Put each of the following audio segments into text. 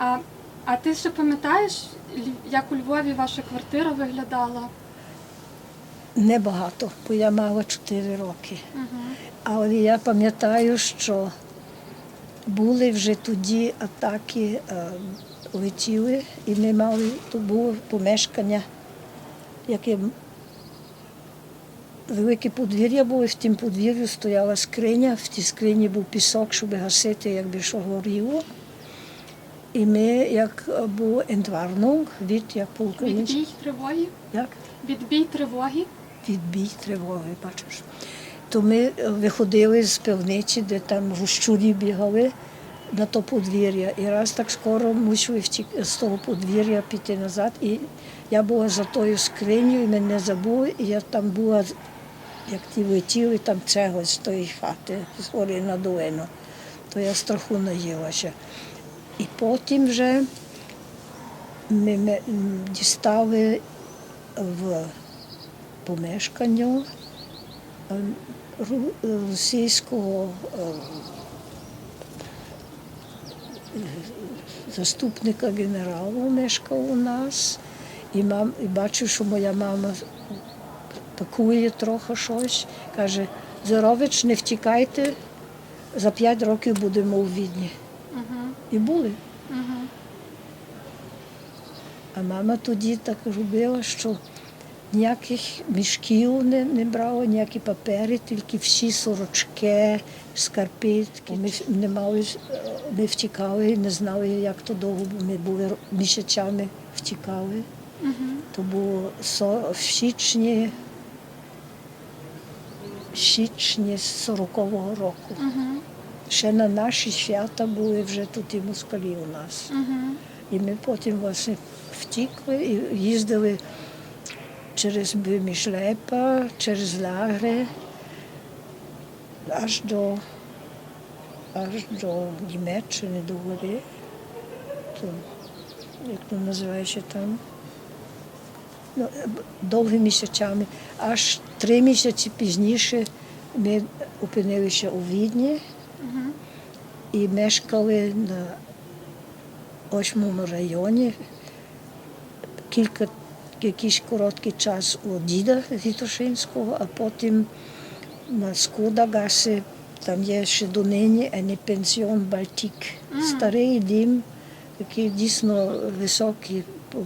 А, а ти ще пам'ятаєш, як у Львові ваша квартира виглядала? Небагато, бо я мала 4 роки. Угу. Але я пам'ятаю, що були вже тоді атаки, е, летіли, і ми мали, то було помешкання, яке велике подвір'я було, в тім подвір'ю стояла скриня, в тій скрині був пісок, щоб гасити, якби що горіло. І ми, як е, був ентварнунг, від як по-українськи, Відбій тривоги? як? Відбій тривоги? відбій тривоги, бачиш. То ми е, виходили з пивниці, де там гущурі бігали на то подвір'я. І раз так скоро мусили втік з того подвір'я піти назад. І я була за тою скринею, і мене забули, і я там була, як ті летіли, там цегли з тої хати, з на долину. То я страху наїлася. І потім вже ми, ми дістали в помешкання е, російського е, заступника генерала мешкав у нас. І, мам, і бачу, що моя мама пакує трохи щось. Каже, Зорович, не втікайте, за п'ять років будемо у Відні. І були. Угу. А мама тоді так робила, що ніяких мішків не, не брала, ніякі папери, тільки всі сорочки, скарпетки. Ми не мали, е, ми втікали, не знали, як то довго, бо ми були місяцями втікали. Угу. То було в січні, січні 40-го року. Угу. Ще на наші свята були вже тут і москалі у нас. Угу. І ми потім власне втікли і їздили через Бимішлепа, через лагри, аж до, аж до Німеччини, до гори. То, як то називається там? Ну, довгими місяцями. Аж три місяці пізніше ми опинилися у Відні Угу. і мешкали на восьмому районі. Кілька, якийсь короткий час у діда Вітошинського, а потім на Скодагаси, там є ще донині а не пенсіон Балтік. Старий дім, такий дійсно високий е,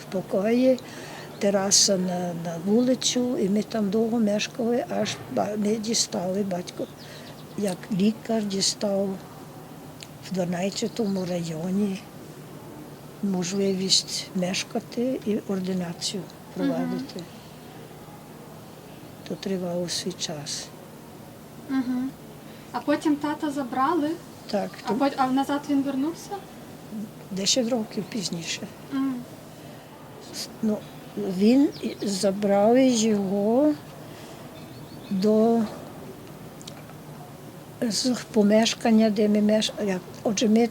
в покої, тераса на, на вулицю, і ми там довго мешкали, аж ми дістали батько, як лікар дістав в 12-му районі можливість мешкати і ординацію провадити. То тривало свій час. Угу. А потім тата забрали, Так, а, пот... а назад він вернувся? 10 років пізніше. Угу. Ну, він забрали його до з помешкання, де ми мешкали. Отже, ми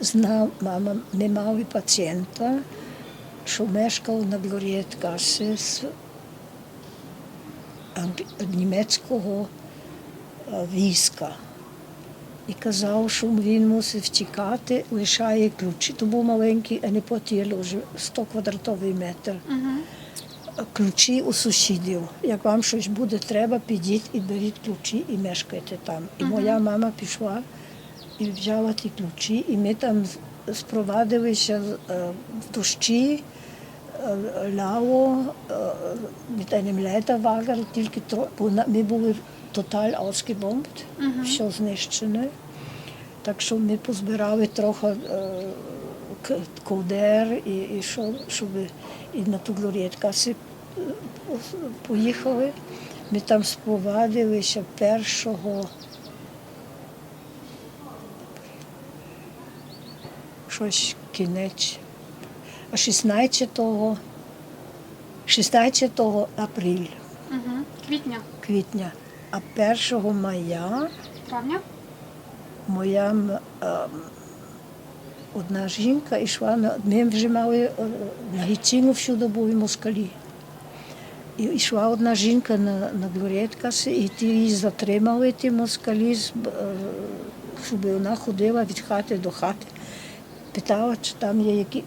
знав, мама, ми мали пацієнта, що мешкав на Глорієткаси з німецького е, війська. І казав, що він мусив втікати, лишає ключі. То був маленький, а не потіло вже 100 квадратовий метр. Угу. Ключі у сусідів. Як вам щось буде треба, підіть і беріть ключі і мешкайте там. І моя мама пішла і взяла ті ключі, і ми там спровадилися е, в дощі. е, Ляло, mit einem Leiterwagen, тільки тро- ми були total ausgebombt, все знищене. Так що ми позбирали трохи е, ковдер і, і що, щоб і на ту глорієткаси поїхали. Ми там спровадилися першого щось кінець. А 16 16 апреля, Угу. Квітня, квітня, а 1 мая травня? моя м, ем, одна жінка йшла на ми вже мали е, на Гіціну всюди були москалі. І йшла одна жінка на, на Глорєткаси, і ті її затримали, ті москалі е, щоб вона ходила від хати до хати, питала, чи там є який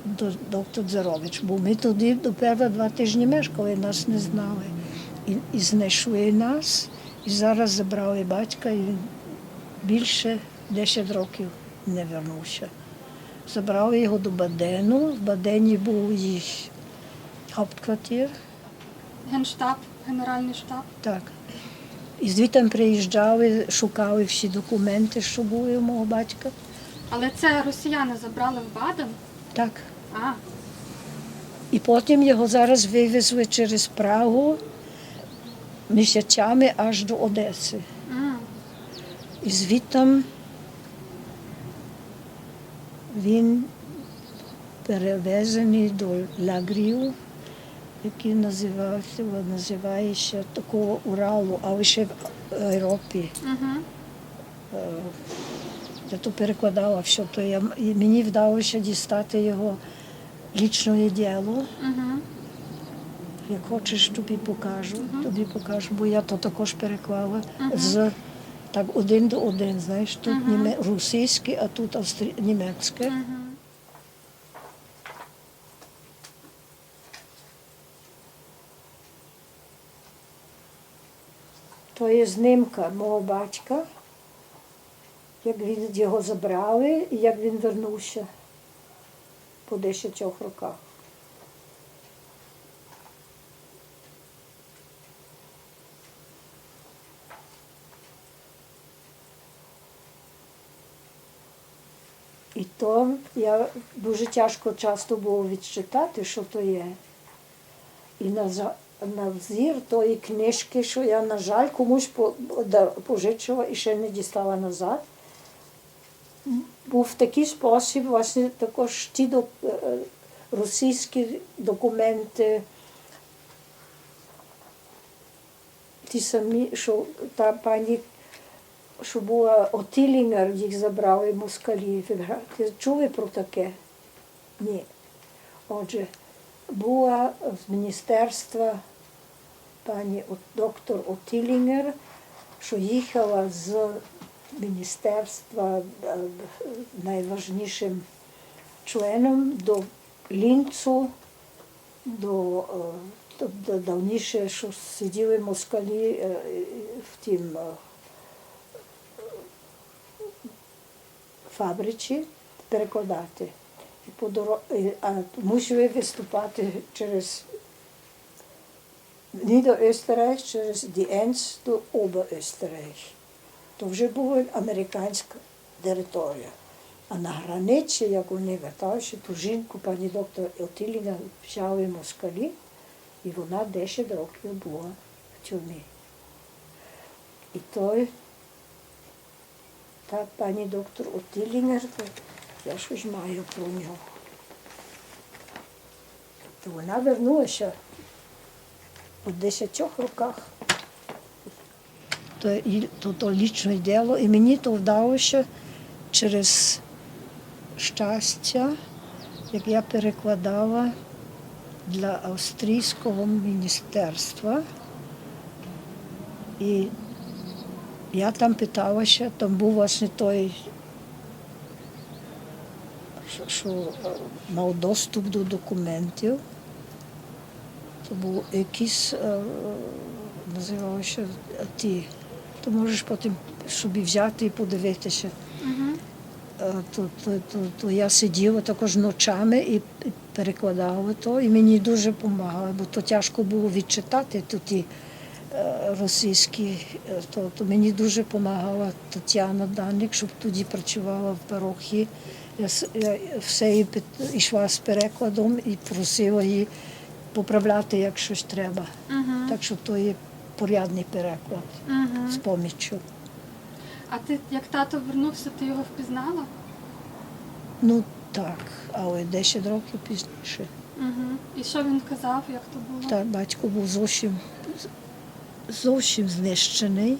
доктор Зарович. Бо ми туди доперва два тижні мешкали, нас не знали. І, і знайшли нас, і зараз забрали батька, і він більше 10 років не вернувся. Забрали його до Бадену. В Бадені був їх гауптквартир. Генштаб, Генеральний штаб. Так. І звідти приїжджали, шукали всі документи, що були у мого батька. Але це росіяни забрали в Баден. Так. А, І потім його зараз вивезли через Прагу місяцями аж до Одеси. І звідти він перевезений до лагерів, який називався, називає ще такого Уралу, але ще в Європі. угу. Я то перекладала все, то я, мені вдалося дістати його лічне діло. Угу. Як хочеш, тобі покажу, тобі покажу, бо я то також переклала з так один до один, знаєш, тут російське, а тут австрі... німецьке. То є знимка мого батька, як він його забрали і як він вернувся по 10 роках. То я дуже тяжко часто було відчитати, що то є. І на, на взір тої книжки, що я, на жаль, комусь пожичила і ще не дістала назад. Був такий спосіб, власне, також ті док- е, російські документи, ті самі, що та пані, що була Отілінгер, їх забрали москалі. Ти чули про таке? Ні. Отже, була з міністерства пані доктор Отілінгер, що їхала з міністерства е, найважнішим членом до Лінцу, до, е, давніше, що сиділи москалі е, в тім фабриці перекладати. А мусили виступати через Нідо-Österreich, через Діенс до Обер-Österreich. То вже була американська територія. А на границі, як вони верталися, ту жінку, пані доктор Отіліна, взяли москалі, і вона 10 років була в тюрмі. І той, та пані доктор Отілінгер, я щось маю про нього. То вона вернулася у 10 роках. То, то, то лічне діло, і мені то вдалося через щастя, як я перекладала для австрійського міністерства. І я там питалася, там був власне той, що, е, мав доступ до документів. То був якийсь, е, називалося ті. То можеш потім собі взяти і подивитися. Угу. Е, То, то, то, то я сиділа також ночами і, перекладала то, і мені дуже допомагало, бо то тяжко було відчитати то ті е, російські, е, то, то мені дуже допомагала Тетяна Даник, щоб тоді працювала в парохі. Я, я все їй пит- йшла з перекладом і просила її поправляти, як щось треба. Угу. Так що то є порядний переклад Угу. з поміччю. А ти, як тато вернувся, ти його впізнала? Ну так, але 10 років пізніше. Угу. І що він казав, як то було? Так, батько був зовсім, зовсім знищений.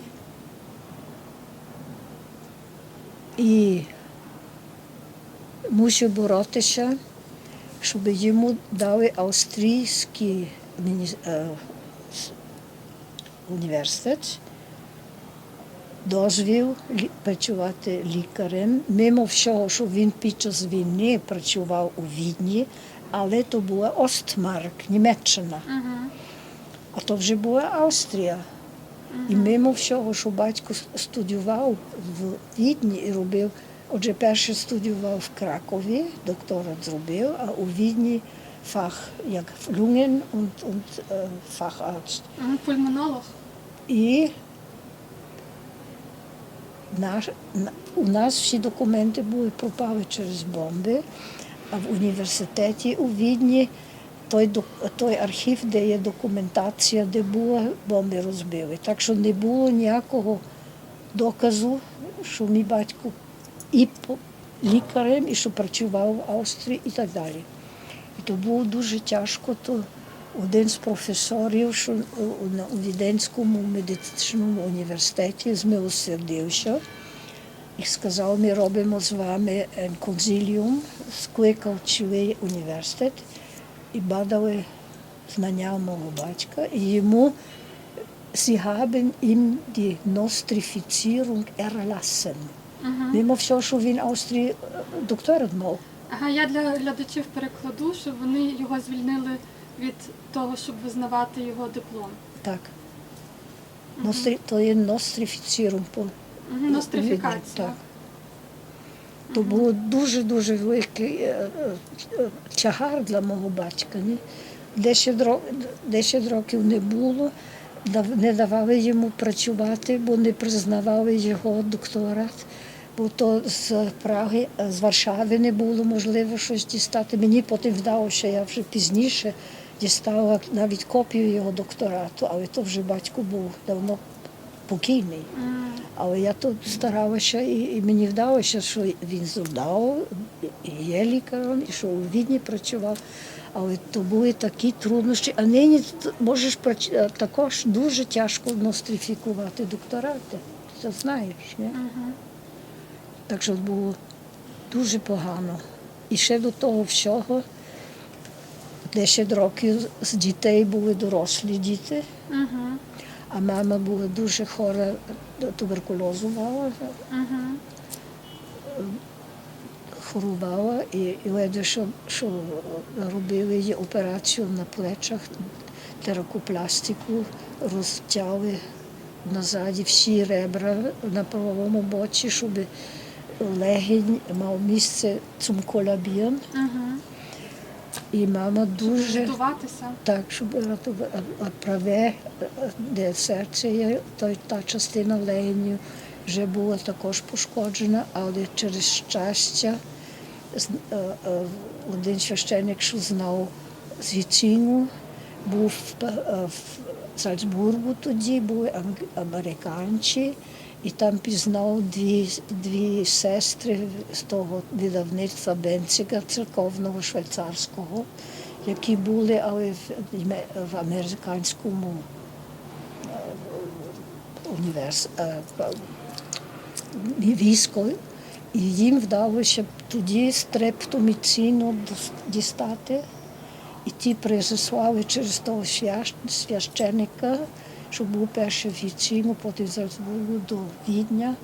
І мусив боротися, щоб йому дали австрійський е, університет. дозвіл працювати лікарем. Мимо всього, що він під час війни працював у Відні, але то була Остмарк, Німеччина. А то вже була Австрія. І мимо всього, що батько студіював в Відні і робив, отже, перше студіював в Кракові, докторат зробив, а у Відні фах як Лунген und, und äh, Пульмонолог. І наш, у нас всі документи були пропали через бомби, а в університеті у Відні той, той архів, де є документація, де були бомби розбили. Так що не було ніякого доказу, що мій батько і лікарем, і що працював в Австрії і так далі. І то було дуже тяжко. То один з професорів, що у Віденському медичному університеті змилосердився і сказав, ми робимо з вами е, конзиліум, скликав цілий університет і бадали знання мого батька. І йому Sie haben ihm die Nostrifizierung erlassen. Мимо всього, що він Австрії е, докторат мав. Ага, я для глядачів перекладу, що вони його звільнили від того, щоб визнавати його диплом. Так. Нострі, то є нострифіцірум. Нострифікація. Так. То було дуже-дуже великий е, е, для мого батька. Десять, років не було, не давали йому працювати, бо не признавали його докторат. Бо то з Праги, е, з Варшави не було можливо щось дістати. Мені потім вдалося, я вже пізніше дістала навіть копію його докторату, але то вже батько був давно покійний. Але я тут старалася, і, мені вдалося, що він здав, і є лікарем, і що у Відні працював. Але то були такі труднощі. А нині можеш е, також дуже тяжко нострифікувати докторати. Це знаєш, ні? мгм. Так що було дуже погано. І ще до того всього 10 років з дітей були дорослі діти. Мгм. А мама була дуже хора, туберкульозу мала, Мгм. хворувала і, і ледве що, що робили їй операцію на плечах, теракопластику, розтяли назаді всі ребра на правому боці, щоб легень мав місце zum колабіон. І мама дуже. Здуватися. Так, щоб. Праве, де серце є, то та частина легенів вже була також пошкоджена, але через щастя е, е, один священник, що знав з Гіціну, був е, в Зальцбургу тоді, були американці, і там пізнав дві, дві сестри з того видавництва Бенцига, церковного швейцарського, які були, але в, американському е, універс, е, війську. І їм вдалося тоді стрептоміцину дістати. І ті призислали через того свящ- священика, що був перший Гіцину, потім Зальцбургу до Відня.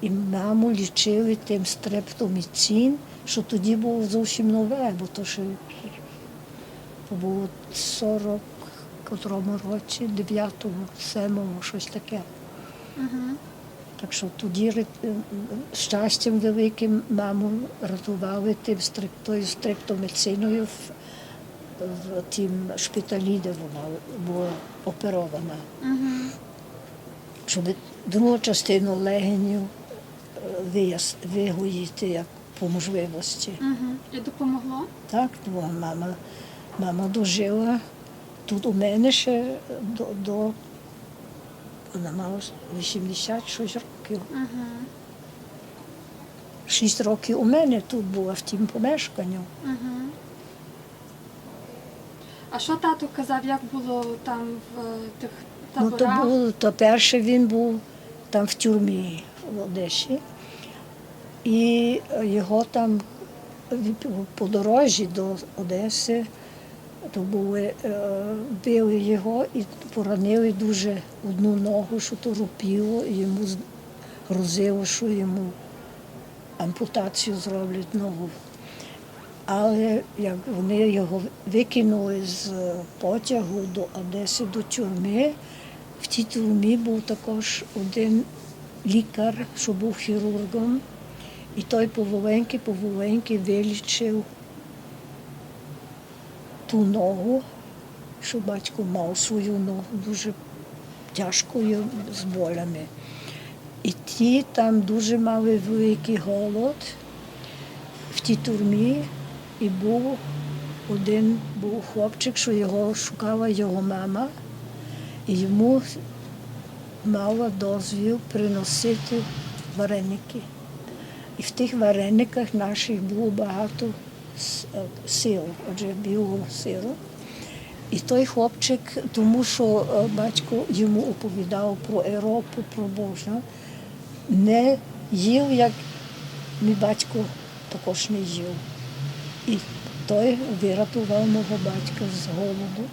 І маму лічили тим стрептоміцин, що тоді було зовсім нове, бо то ще було 40 котрому році, 9-му, 7-му, щось таке. Так що тоді е, щастям великим маму рятували тим стрип, тою стриптоміциною в, тім шпиталі, де вона була оперована. Мгм. Щоб другу частину легенів е, вигоїти як по можливості. Мгм. І допомогло? Так, мама, мама дожила тут у мене ще до, до вона мала 86 років. Мгм. Шість років у мене тут була в тім помешканні. Мгм. А що тато казав, як було там в е, тих Ну, то, таборах? було, то перше він був там в тюрмі в Одесі. І його там від- по дорожі до Одеси то були, е, били його і поранили дуже одну ногу, що то рупіло, і йому з- грозило, що йому ампутацію зроблять ногу. Але як вони його викинули з потягу до Одеси до тюрми, в тій тюрмі був також один лікар, що був хірургом, і той поволеньки, поволеньки вилічив ту ногу, що батько мав свою ногу дуже тяжкою з болями. І ті там дуже мали великий голод в тій турмі, і був один був хлопчик, що його шукала його мама, і йому мала дозвіл приносити вареники. І в тих варениках наших було багато е, отже, білого сиру. І той хлопчик, тому що е, батько йому оповідав про Європу, про Божа, не їв, як мій батько також не їв. І той вирятував мого батька з голоду.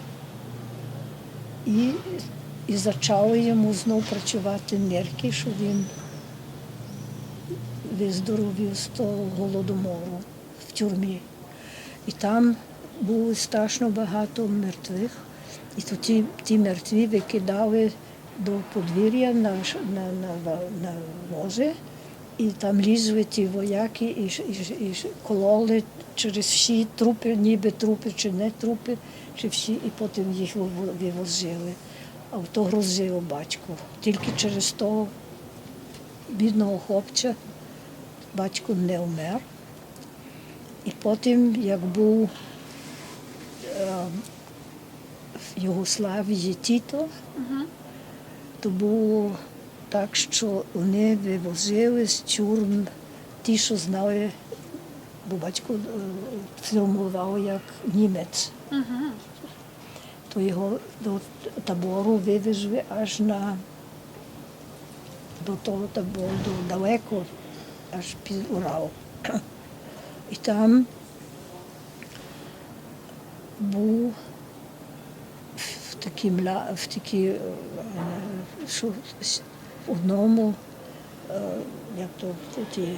І, і почали йому знов працювати нирки, що він виздоровів з того голодомору в тюрмі. І там було страшно багато мертвих. І то ті, ті мертві викидали до подвір'я на, на, на, на вози, і там лізли ті вояки і, і, і кололи через всі трупи, ніби трупи чи не трупи, чи всі, і потім їх вивозили. А то грозило батько. Тільки через того бідного хлопця батько не вмер. І потім, як був е, в Югославії Тіто, то було так, що вони вивозили з тюрм ті, що знали, бо батько е, фільмував як німець. Угу. То його до табору вивезли аж на до того табору, до далеко, аж під Урал. І там був в такій, мля- в такій, е, що одному, е, як то ті,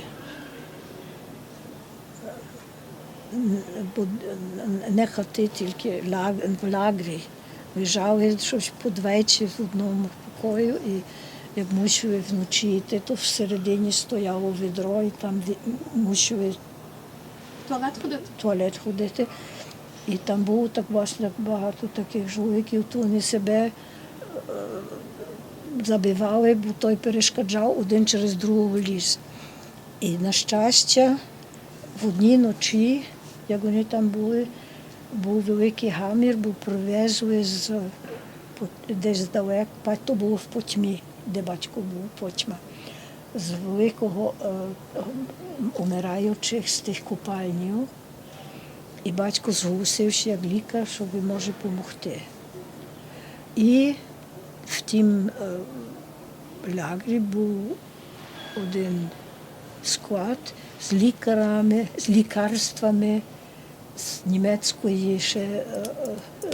не хати, тільки в лагрі. Лежали щось по двічі в одному покою і як мусили вночі йти, то всередині стояло відро і там мусили Туалет ходити? туалет ходити. І там було так власне багато таких жуликів, то вони себе е, забивали, бо той перешкоджав один через другого ліс. І на щастя, в одній ночі, як вони там були, був великий гамір, бо привезли з десь далеко, то було в потьмі, де батько був потьма. З великого е, умираючих з тих купальнів. І батько зголосився як лікар, що ви може допомогти. І в тім е, лагері був один склад з лікарами, з лікарствами з німецької ще е, е,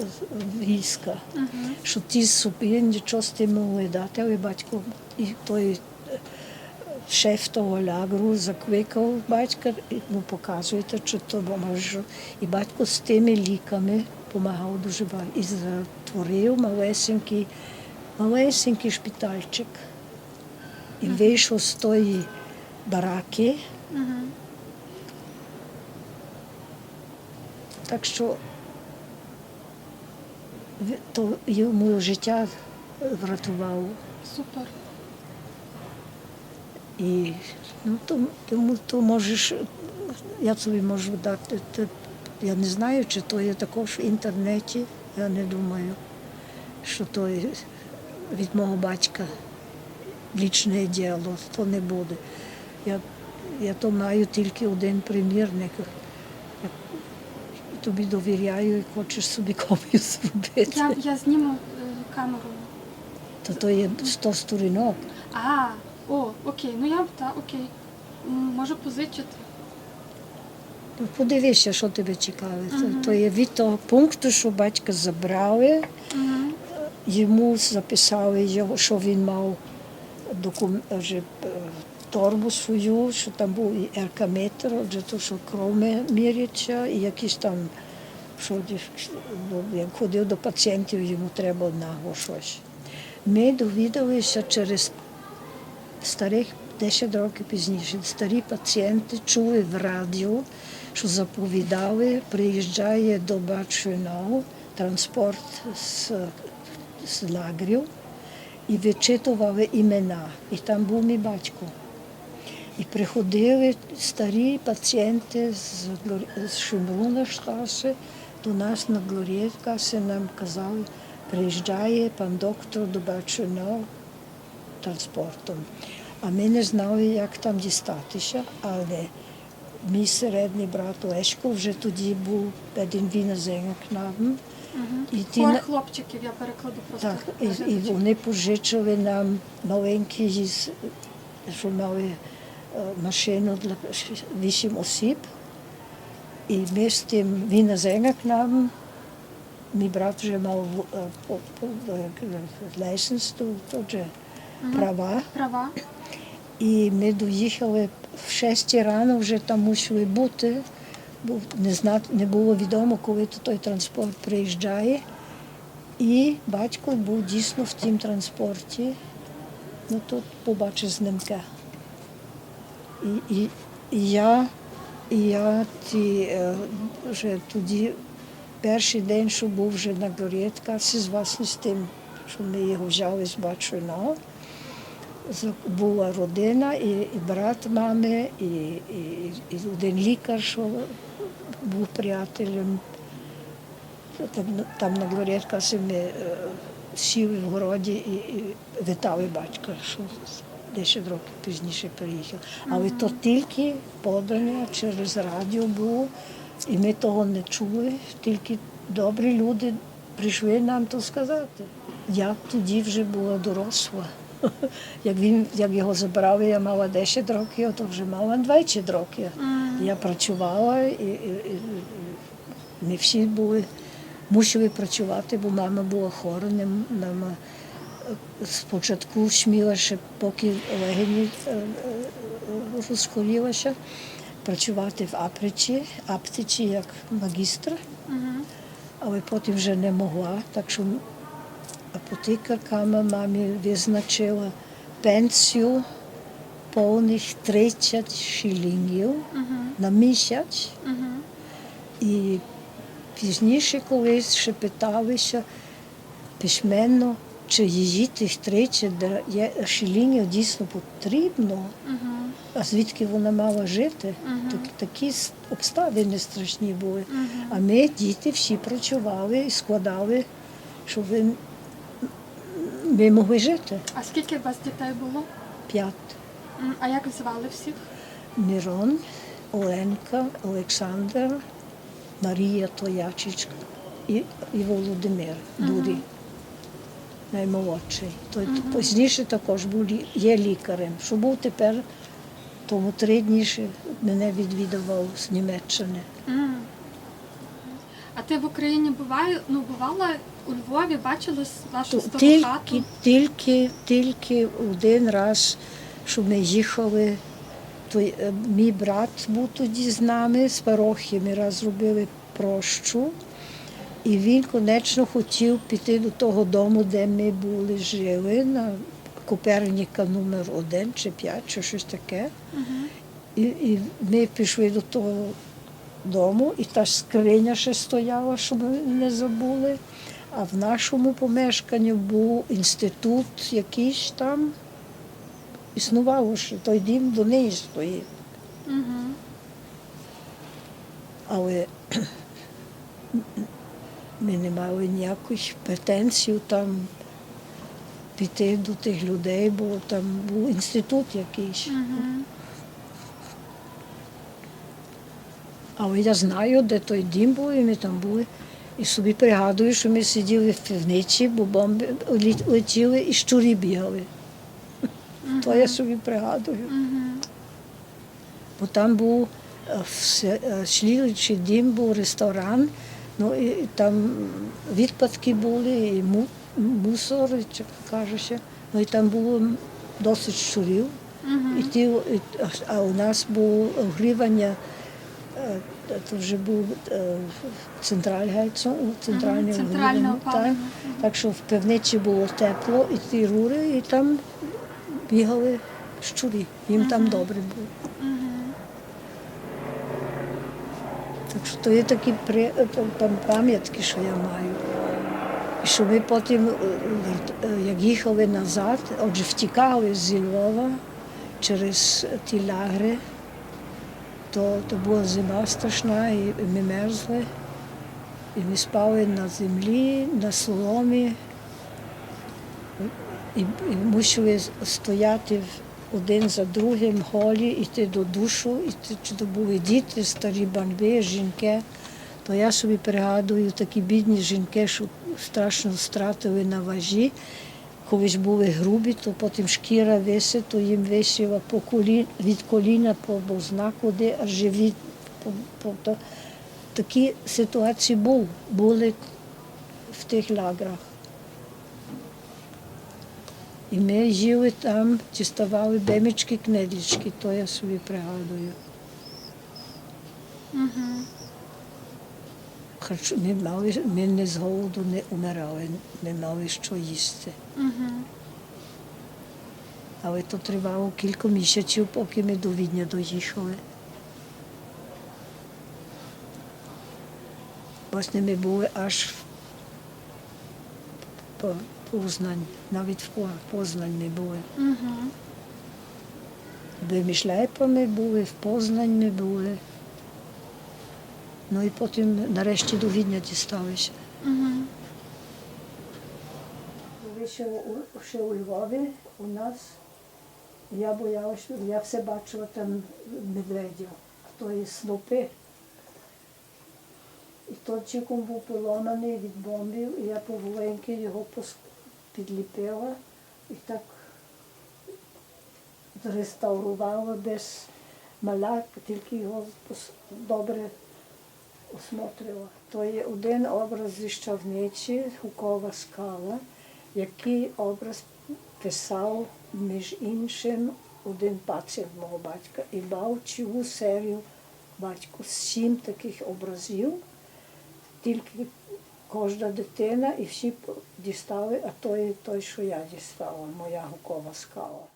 війська. Угу. Що ті собі нічого з тим могли дати, але батько і той шеф того лагеру закликав батька, і, ну показуєте, що то може. І батько з тими ліками допомагав дуже багато. І затворив малесенький, малесенький шпитальчик. І вийшов з тої бараки. Так що то йому життя врятувало. Супер. І ну, то, тому то можеш, я тобі можу дати. Я не знаю, чи то є також в інтернеті. Я не думаю, що то є від мого батька лічне діло, то не буде. Я, я то маю тільки один примірник. Я тобі довіряю і хочеш собі копію зробити. Я, я зніму е, камеру. То то є 100 сторінок. А, о, окей, ну я так, окей. Можу позичити. Ну, Подивися, що тебе цікавить. Мгм. То є від того пункту, що батька забрали, Угу. Йому записали, що він мав вже, е, торбу свою, що там був і еркаметр, отже, то, що кроме міряча, і якісь там, що ну, як ходив до пацієнтів, йому треба одного щось. Ми довідалися через старих 10 років пізніше. Старі пацієнти чули в радіо, що заповідали, приїжджає до Бачиного транспорт з, з лагерів і вичитували імена. І там був мій батько. І приходили старі пацієнти з, з Шимруна Штаси до нас на Глорєткаси, нам казали, приїжджає пан доктор до Бачиного транспортом. А ми не знали, як там дістатися, але мій середній брат Лешко вже тоді був один вінозеня кнабом. І ті Хор на- хлопчиків я перекладу просто. так, і, і вони пожичили нам маленький, з- що мали е, машину для вісім осіб. І ми з тим він на вінозеня кнабом, мій брат вже мав е, е, лайсенс, то, то вже права. Права. І ми доїхали в 6 рано, вже там мусили бути, бо не, було відомо, коли то той транспорт приїжджає. І батько був дійсно в тім транспорті. Ну тут побачив знімка. І, і, і я, і я ті, е, вже тоді перший день, що був вже на Горєтка, з власне з тим, що ми його взяли з Бачиного була родина, і, і брат мами, і, і, і один лікар, що був приятелем. Там, там на Глорєткасі ми сіли в городі і, і вітали батька, що 10 років пізніше приїхав. Але то тільки подання через радіо було, і ми того не чули, тільки добрі люди прийшли нам то сказати. Я тоді вже була доросла. Як, він, як його забрали, я мала 10 років, то вже мала 20 років. Я працювала і, і, і, ми всі були, мусили працювати, бо мама була хора. не Мама е, спочатку сміла ще, поки легені е, е, розхворілася, працювати в аптеці, аптеці як магістр, але потім вже не могла. Так що апотекарка мамі визначила пенсію повних 30 шилінгів на місяць. І пізніше колись ще питалися письменно, чи її тих 30 дра- є- шилінгів дійсно потрібно, а звідки вона мала жити. Так, такі обставини страшні були. А ми, діти, всі працювали і складали, щоб ви- ми могли жити. А скільки у вас дітей було? П'ять. А як звали всіх? Мирон, Оленка, Олександр, Марія Тоячичка і, і Володимир Дурі, наймолодший. Той пізніше також був, є лікарем. Що був тепер, тому три дні ще мене відвідував з Німеччини. М. А ти в Україні буває, ну, бувала у Львові, бачила вашу То стару Тільки, хату? тільки, тільки один раз, що ми їхали, е, мій брат був тоді з нами, з парохи. Ми раз зробили прощу. І він, конечно, хотів піти до того дому, де ми були жили, на Коперніка номер один чи п'ять, чи щось таке. І, і ми пішли до того дому, і та скриня ще стояла, щоб ми не забули. А в нашому помешканні був інститут якийсь там. Існувало ще, той дім до неї стоїть. Мгм. Але ми не мали ніяких претензій там піти до тих людей, бо там був інститут якийсь. Мгм. Але я знаю, де той дім був, і ми там були. І собі пригадую, що ми сиділи в півниці, бо бомби летіли і щурі бігали. То я собі пригадую. Мгм. Бо там був е, е, слідуючий дім, був ресторан, ну і там відпадки були, і му- мусор, чи кажеться. Ну і там було досить щурів. І ті, а у нас було огрівання, е, це вже був е, центральгайцо, центральне Мгм, центральне опалення. Так, так що в пивничі було тепло, і ті рури, і там бігали щурі. Їм там добре було. Так що то є такі е, пам'ятки, що я маю. І що ми потім, е, е, як їхали назад, отже, втікали зі Львова через ті лагри, то, то була зима страшна, і ми мерзли. І ми спали на землі, на соломі. І, і мусили стояти один за другим голі, йти до душу, і чи то були діти, старі банби, жінки. То я собі пригадую такі бідні жінки, що страшно стратили на важі. Коли були грубі, то потім шкіра висить, то їм висіла по колі, від коліна по бознаку, де аж живіт. По, по, то. Такі ситуації був, були в тих лаграх. І ми жили там, діставали бемічки, книжечки, то я собі пригадую. Харч- Ми, мали, ми не з голоду не умирали, ми мали що їсти. Але то тривало кілька місяців, поки ми до Відня доїхали. Власне, ми були аж в Познань, навіть в По- Познань ми були. В Мішлепами були, в Познаń ми були. Ну і потім нарешті до Відня дісталися. Коли ще у, ще у Львові у нас, я боялася, я все бачила там медведів, то є снопи. І то чіком був поломаний від бомбів, і я поволеньки його підліпила і так зреставрувала без маляк, тільки його добре осмотрила. То є один образ зі Щавничі, Хукова скала, який образ писав, між іншим, один пацієнт мого батька і мав цілу серію батько з сім таких образів, тільки кожна дитина і всі дістали, а той, той, що я дістала, моя гукова скала.